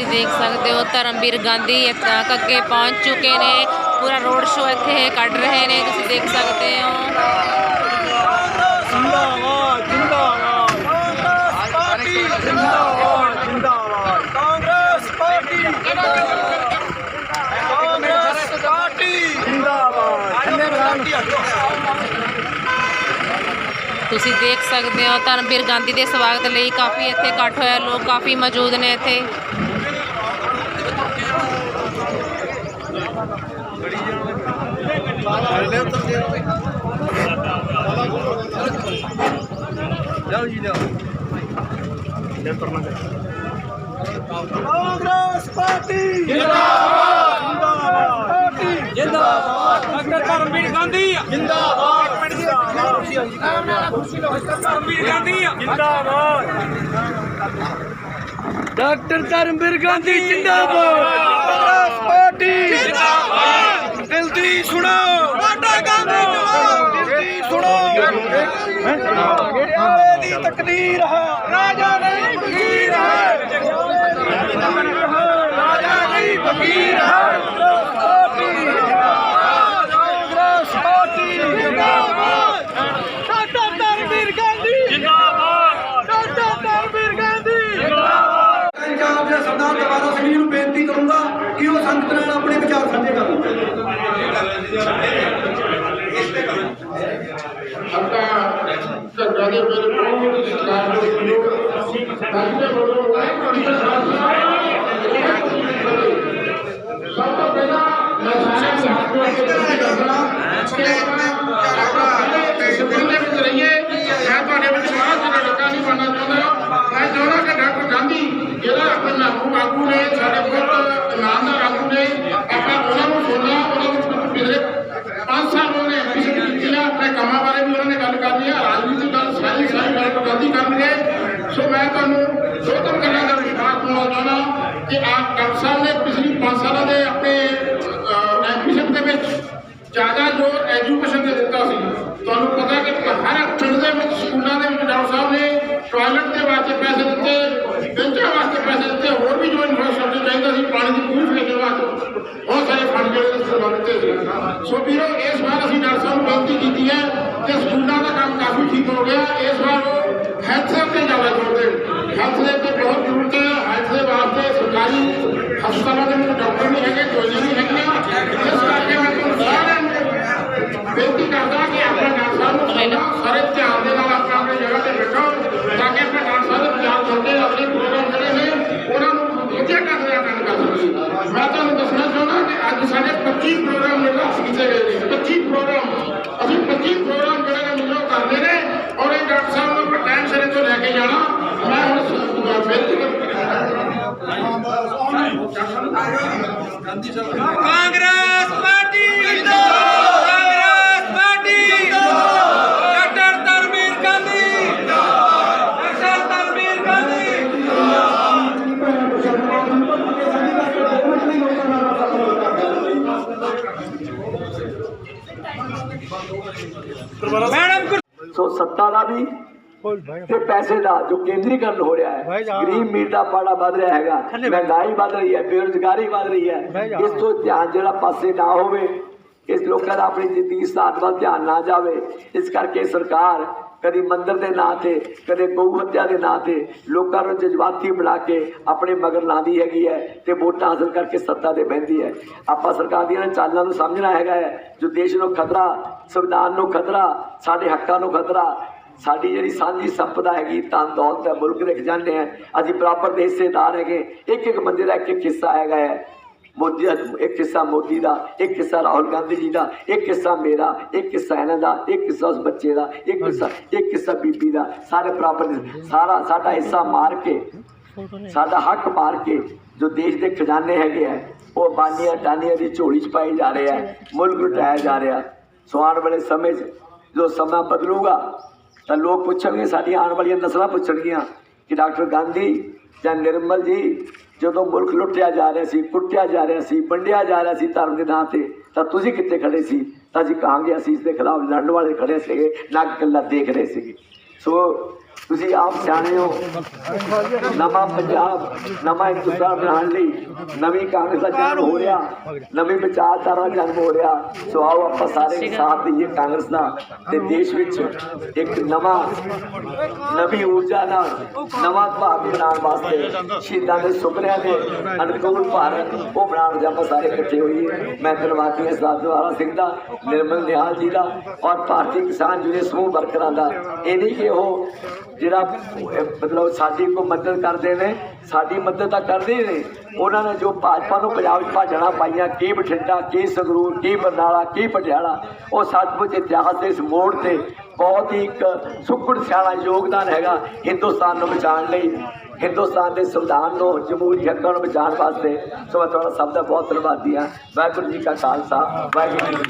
ਤੁਸੀਂ ਦੇਖ ਸਕਦੇ ਹੋ ਧਰਮਵੀਰ ਗਾਂਧੀ ਇੱਥੇ ਅੱਗੇ ਪਹੁੰਚ ਚੁੱਕੇ ਨੇ। ਪੂਰਾ ਰੋਡ ਸ਼ੋਅ ਇੱਥੇ ਕੱਢ ਰਹੇ ਨੇ ਤੁਸੀਂ ਦੇਖ ਸਕਦੇ ਹੋ। ਜਿੰਦਾਬਾਦ ਜਿੰਦਾਬਾਦ। ਕਾਂਗਰਸ ਪਾਰਟੀ ਜਿੰਦਾਬਾਦ ਜਿੰਦਾਬਾਦ। ਕਾਂਗਰਸ ਪਾਰਟੀ। ਕਾਂਗਰਸ ਪਾਰਟੀ। ਜਿੰਦਾਬਾਦ। ਤੁਸੀਂ ਦੇਖ ਸਕਦੇ ਹੋ ਧਰਮਵੀਰ ਗਾਂਧੀ ਦੇ ਸਵਾਗਤ ਲਈ ਕਾਫੀ ਇੱਥੇ ਇਕੱਠ ਹੋਇਆ ਲੋਕ ਕਾਫੀ ਮੌਜੂਦ ਨੇ ਇੱਥੇ। ਜਾਓ ਜੀ ਜਾਓ ਕਾਂਗਰਸ ਪਾਰਟੀ। ਜਿੰਦਾਬਾਦ। ਜਿੰਦਾਬਾਦ ਜਿੰਦਾਬਾਦ ਡਾਕਟਰ ਧਰਮਵੀਰ ਗਾਂਧੀ ਆ ਜਿੰਦਾਬਾਦ। ਧਰਮਵੀਰ ਗਾਂਧੀ ਆ ਜਿੰਦਾਬਾਦ। ਡਾਕਟਰ ਧਰਮਵੀਰ ਗਾਂਧੀ ਜਿੰਦਾਬਾਦ। ਪਾਰਟੀ। ਜਿੰਦਾਬਾਦ। ਦਿਲ ਦੀ ਸੁਣੋ। ਡਾਕਟਰ ਗਾਂਧੀ ਜਿੰਦਾਬਾਦ ਦਿਲ ਦੀ ਸੁਣੋ। ਦੀ ਤਕਦੀਰ ਹੈ। ਰਾਜਾ ਨਹੀਂ ਫਕੀਰ ਹੈ। ਰਾਜਾ ਨਹੀਂ ਫਕੀਰ ਹੈ। ਸਾਡੇ ਕੋਲ 80% ਸੋ ਮੈਂ ਤੁਹਾਨੂੰ ਦੋ ਤਿੰਨ ਗੱਲਾਂ ਦਾ ਵਿਸ਼ਵਾਸ ਦਿਵਾਉਣਾ ਚਾਹੁੰਦਾ ਕਿ ਆਪ ਡਾਕਟਰ ਸਾਹਿਬ ਨੇ ਪਿਛਲੀ 5 ਸਾਲਾਂ ਦੇ ਆਪਣੇ ਐਡਮਿਸ਼ਨ ਦੇ ਵਿੱਚ ਜ਼ਿਆਦਾ ਜ਼ੋਰ ਐਜੂਕੇਸ਼ਨ ਤੇ ਦਿੱਤਾ ਸੀ। ਤੁਹਾਨੂੰ ਪਤਾ ਕਿ ਹਰ ਪਿੰਡ ਦੇ ਵਿੱਚ, ਸਕੂਲਾਂ ਦੇ ਵਿੱਚ ਡਾਕਟਰ ਸਾਹਿਬ ਨੇ ਟਾਇਲਟ ਦੇ ਵਾਸਤੇ ਪੈਸੇ ਦਿੱਤੇ, ਬੈਂਚਾਂ ਵਾਸਤੇ ਪੈਸੇ ਦਿੱਤੇ, ਹੋਰ ਵੀ ਜੋ ਇਨਫਰਾਸਟ੍ਰਕਚਰ ਚਾਹੀਦਾ ਸੀ, ਪਾਣੀ ਦੀ ਪੂਰੀ ਫੈਸਿਲਿਟੀ ਵਾਸਤੇ ਬਹੁਤ ਸਾਰੇ ਫੰਡ ਜਿਹੜੇ ਨੇ ਸਰਕਾਰ ਦਿੱਤੇ ਸੀ। ਸੋ ਵੀਰੋ, ਇਸ ਵਾਰ ਅਸੀਂ ਡਾਕਟਰ ਸਾਹਿਬ ਨੂੰ ਬੇਨਤੀ ਕੀਤੀ ਹੈ ਕਿ ਸਕੂਲਾਂ ਦਾ ਕੰਮ ਕਾਫੀ ਠੀਕ ਹੋ ਗਿਆ। ਇਸ ਵਾਰ ਉਹ ਹੈਲਥ ਤੇ ਜ਼ਿਆਦਾ ਜ਼ੋਰ ਦੇਣ ਹੈਲਥ ਦੇ ਉੱਤੇ ਬਹੁਤ ਜ਼ਰੂਰਤ ਹੈ ਹੈਲਥ ਦੇ ਵਾਸਤੇ ਸਰਕਾਰੀ ਹਸਪਤਾਲਾਂ ਦੇ ਵਿੱਚ ਡਾਕਟਰ ਨਹੀਂ ਹੈਗੇ ਦਵਾਈਆਂ ਨਹੀਂ ਹੈਗੀਆਂ ਇਸ ਕਰਕੇ ਮੈਂ ਤੁਹਾਨੂੰ ਸਾਰਿਆਂ ਨੂੰ ਬੇਨਤੀ ਕਰਦਾ ਕਿ ਆਪਣੇ ਡਾਕਟਰ ਸਾਹਿਬ ਨੂੰ ਸਾਰੇ ਧਿਆਨ ਦੇ ਨਾਲ ਆਪਣਾ ਆਪਣੀ ਜਗ੍ਹਾ ਤੇ ਬੈਠੋ ਤਾਂ ਕਿ ਆਪਣੇ ਡਾਕਟਰ ਸਾਹਿਬ ਦੇ ਵਿਚਾਰ ਸੁਣ ਕੇ ਆਪਣੇ ਪ੍ਰੋਗਰਾਮ ਜਿਹੜੇ ਨੇ ਉਹਨਾਂ ਨੂੰ ਵਧੀਆ ਢੰਗ ਨਾਲ ਅਟੈਂਡ ਕਰ ਸਕੀਏ ਮੈਂ ਤੁਹਾਨੂੰ ਦੱਸਣਾ ਚਾਹੁੰਦਾ ਕਿ ਅੱਜ ਸਾਡੇ 25 ਪ੍ਰੋਗਰਾਮ ਨਿਕਾਸ ਕੀਤੇ ਗਏ ਨੇ 25 ਪ੍ਰੋਗਰਾਮ ਅਸੀਂ 25 ਪ੍ਰੋਗਰਾਮ ਜਿਹੜੇ ਨੇ ਮਿਲੋ ਕਰਦੇ ਨੇ ਔਰ ਇਹ ਡਾਕਟਰ ਸਾਹਿਬ ਨੂੰ ਆਪਾਂ ਟਾਈਮ ਸਿਰੇ ਤੋਂ ਲੈ ਕੇ ਜਾਣਾ ਮੈਂ ਹੁਣ ਸ- ਬੇਨਤੀ ਕਾਂਗਰਸ ਪਾਰਟੀ ਜਿੰਦਾਬਾਦ। ਕਾਂਗਰਸ ਪਾਰਟੀ ਜਿੰਦਾਬਾਦ। ਡਾਕਟਰ ਧਰਮਵੀਰ ਗਾਂਧੀ ਜਿੰਦਾਬਾਦ। ਡਾਕਟਰ ਧਰਮਵੀਰ ਗਾਂਧੀ ਮੈਡਮ ਕੁਰ- ਸੋ ਸੱਤਾ ਦਾ ਵੀ ਤੇ ਪੈਸੇ ਦਾ ਜੋ ਕੇਂਦਰੀਕਰਨ ਹੋ ਰਿਹਾ ਹੈ। ਗਰੀਬ ਮੀਰ ਦਾ ਪਾੜਾ ਵੱਧ ਰਿਹਾ ਹੈਗਾ। ਮਹਿੰਗਾਈ ਵੱਧ ਰਹੀ ਹੈ ਬੇਰੁਜ਼ਗਾਰੀ ਵੱਧ ਰਹੀ ਹੈ। ਇਸ ਤੋਂ ਧਿਆਨ ਜਿਹੜਾ ਪਾਸੇ ਨਾ ਹੋਵੇ ਇਸ ਲੋਕਾਂ ਦਾ ਆਪਣੀ ਜ਼ਿੰਦਗੀ ਸਾਥ ਵੱਲ ਧਿਆਨ ਨਾ ਜਾਵੇ ਇਸ ਕਰਕੇ ਸਰਕਾਰ ਕਦੀ ਮੰਦਰ ਦੇ ਨਾਂ ਤੇ ਕਦੇ ਗਊ ਹੱਤਿਆ ਦੇ ਨਾਂ ਤੇ ਲੋਕਾਂ ਨੂੰ ਜਜ਼ਬਾਤੀ ਬਣਾ ਕੇ ਆਪਣੇ ਮਗਰ ਲਾਉਂਦੀ ਹੈਗੀ ਹੈ ਤੇ ਵੋਟਾਂ ਹਾਸਲ ਕਰਕੇ ਸੱਤਾ ਤੇ ਬਹਿੰਦੀ ਹੈ। ਆਪਾਂ ਸਰਕਾਰ ਦੀਆਂ ਚਾਲਾਂ ਨੂੰ ਸਮਝਣਾ ਹੈਗਾ ਹੈ ਜੋ ਦੇਸ਼ ਨੂੰ ਖਤਰਾ ਸੰਵਿਧਾਨ ਨੂੰ ਖਤਰਾ ਸਾਡੇ ਹੱਕਾਂ ਨੂੰ ਖਤਰਾ ਸਾਡੀ ਜਿਹੜੀ ਸਾਂਝੀ ਸੰਪਦਾ ਹੈਗੀ ਤਾਂ ਦੌਲਤ ਹੈ ਮੁਲਕ ਦੇ ਖਜ਼ਾਨੇ ਹੈ ਅਸੀਂ ਬਰਾਬਰ ਦੇ ਹਿੱਸੇਦਾਰ ਹੈਗੇ। ਇੱਕ ਇੱਕ ਬੰਦੇ ਦਾ ਇੱਕ ਇੱਕ ਹਿੱਸਾ ਹੈਗਾ ਹੈ। ਮੋਦੀ ਦਾ ਇੱਕ ਹਿੱਸਾ ਮੋਦੀ ਦਾ ਇੱਕ ਹਿੱਸਾ ਰਾਹੁਲ ਗਾਂਧੀ ਜੀ ਦਾ ਇੱਕ ਹਿੱਸਾ ਮੇਰਾ ਇੱਕ ਹਿੱਸਾ ਇਹਨਾਂ ਦਾ ਇੱਕ ਹਿੱਸਾ ਉਸ ਬੱਚੇ ਦਾ ਇੱਕ ਹਿੱਸਾ ਇੱਕ ਹਿੱਸਾ ਬੀਬੀ ਦਾ। ਸਾਰੇ ਬਰਾਬਰ ਦੇ- ਸਾਰਾ ਸਾਡਾ ਹਿੱਸਾ ਮਾਰ ਕੇ ਸਾਡਾ ਹੱਕ ਮਾਰ ਕੇ ਜੋ ਦੇਸ਼ ਦੇ ਖਜ਼ਾਨੇ ਹੈਗੇ ਆ ਉਹ ਬਾਨੀਆਂ ਟਾਨੀਆਂ ਦੀ ਝੋਲੀ ਚ ਪਾਈ ਜਾ ਰਹੇ ਆ। ਮੁਲਕ ਲੁਟਾਇਆ ਜਾ ਰਿਹਾ। ਸੋ ਆਉਣ ਵਾਲੇ ਸਮੇਂ 'ਚ ਜੋ ਸਮਾਂ ਬਦਲੂਗਾ ਤਾਂ ਲੋਕ ਪੁੱਛਣਗੇ, ਸਾਡੀਆਂ ਆਉਣ ਵਾਲੀਆਂ ਨਸਲਾਂ ਪੁੱਛਣਗੀਆਂ ਕਿ ਡਾਕਟਰ ਗਾਂਧੀ ਜਾਂ ਨਿਰਮਲ ਜੀ, ਜਦੋਂ ਮੁਲਕ ਲੁੱਟਿਆ ਜਾ ਰਿਹਾ ਸੀ, ਕੁੱਟਿਆ ਜਾ ਰਿਹਾ ਸੀ, ਵੰਡਿਆ ਜਾ ਰਿਹਾ ਸੀ ਧਰਮ ਦੇ ਨਾਂ ਤੇ, ਤਾਂ ਤੁਸੀਂ ਕਿੱਥੇ ਖੜੇ ਸੀ? ਤਾਂ ਅਸੀਂ ਕਹਾਂਗੇ, ਅਸੀਂ ਇਸ ਦੇ ਖਿਲਾਫ ਲੜਨ ਵਾਲੇ ਖੜੇ ਸੀਗੇ ਨਾ ਇਕੱਲਾ ਦੇਖ ਰਹੇ ਸੀਗੇ। ਸੋ ਤੁਸੀਂ ਆਪ ਸਿਆਣੇ ਹੋ। ਨਵਾਂ ਪੰਜਾਬ ਨਵਾਂ ਹਿੰਦੁਸਤਾਨ ਬਣਾਉਣ ਲਈ ਨਵੀਂ ਕਾਂਗਰਸ ਦਾ ਜਨਮ ਹੋ ਰਿਹਾ ਨਵੀਂ ਵਿਚਾਰਧਾਰਾ ਦਾ ਜਨਮ ਹੋ ਰਿਹਾ। ਸੋ ਆਓ ਆਪਾਂ ਸਾਰੇ ਸਾਥ ਦਈਏ ਕਾਂਗਰਸ ਦਾ ਤੇ ਦੇਸ਼ ਵਿੱਚ ਇੱਕ ਨਵਾਂ ਨਵੀਂ ਊਰਜਾ ਨਾਲ ਨਵਾਂ ਭਾਰਤ ਬਣਾਉਣ ਵਾਸਤੇ ਸ਼ਹੀਦਾਂ ਦੇ ਸੁਪਨਿਆਂ ਦੇ ਅਨੁਕੂਲ ਭਾਰਤ ਉਹ ਬਣਾਉਣ ਦੇ ਆਪਾਂ ਸਾਰੇ ਇਕੱਠੇ ਹੋਈਏ। ਮੈਂ ਧੰਨਵਾਦੀ ਹਾਂ ਸਰਦਾਰ ਦੁਆਰਾ ਸਿੰਘ ਦਾ ਨਿਰਮਲ ਨਿਹਾਲ ਜੀ ਦਾ ਔਰ ਭਾਰਤੀ ਕਿਸਾਨ ਯੂਨੀਅਨ ਸਮੂਹ ਵਰਕਰਾਂ ਦਾ। ਇਹ ਨਹੀਂ ਕਿ ਉਹ ਜਿਹੜਾ ਮਤਲਬ ਸਾਡੀ ਕੋ ਮਦਦ ਕਰਦੇ ਨੇ, ਸਾਡੀ ਮਦਦ ਤਾਂ ਕਰਦੇ ਹੀ ਨੇ। ਉਹਨਾਂ ਨੇ ਜੋ ਭਾਜਪਾ ਨੂੰ ਪੰਜਾਬ 'ਚ ਭਾਜਣਾ ਪਾਈਆਂ, ਕੀ ਬਠਿੰਡਾ, ਕੀ ਸੰਗਰੂਰ, ਕੀ ਬਰਨਾਲਾ, ਕੀ ਪਟਿਆਲਾ, ਉਹ ਸੱਚਮੁੱਚ ਇਤਿਹਾਸ ਦੇ ਇਸ ਮੋੜ ਤੇ ਬਹੁਤ ਹੀ ਇੱਕ ਸੁੱਕੜ ਸਿਆਣਾ ਯੋਗਦਾਨ ਹੈਗਾ ਹਿੰਦੁਸਤਾਨ ਨੂੰ ਬਚਾਉਣ ਲਈ। ਹਿੰਦੁਸਤਾਨ ਦੇ ਸੰਵਿਧਾਨ ਨੂੰ ਜਮਹੂਰੀ ਹੱਕਾਂ ਨੂੰ ਬਚਾਉਣ ਵਾਸਤੇ ਸੋ ਮੈਂ ਤੁਹਾਡਾ ਸਭ ਦਾ ਬਹੁਤ ਧੰਨਵਾਦੀ ਹਾਂ। ਵਾਹਿਗੁਰੂ ਜੀ ਕਾ ਖਾਲਸਾ, ਵਾਹਿਗੁਰੂ ਜੀ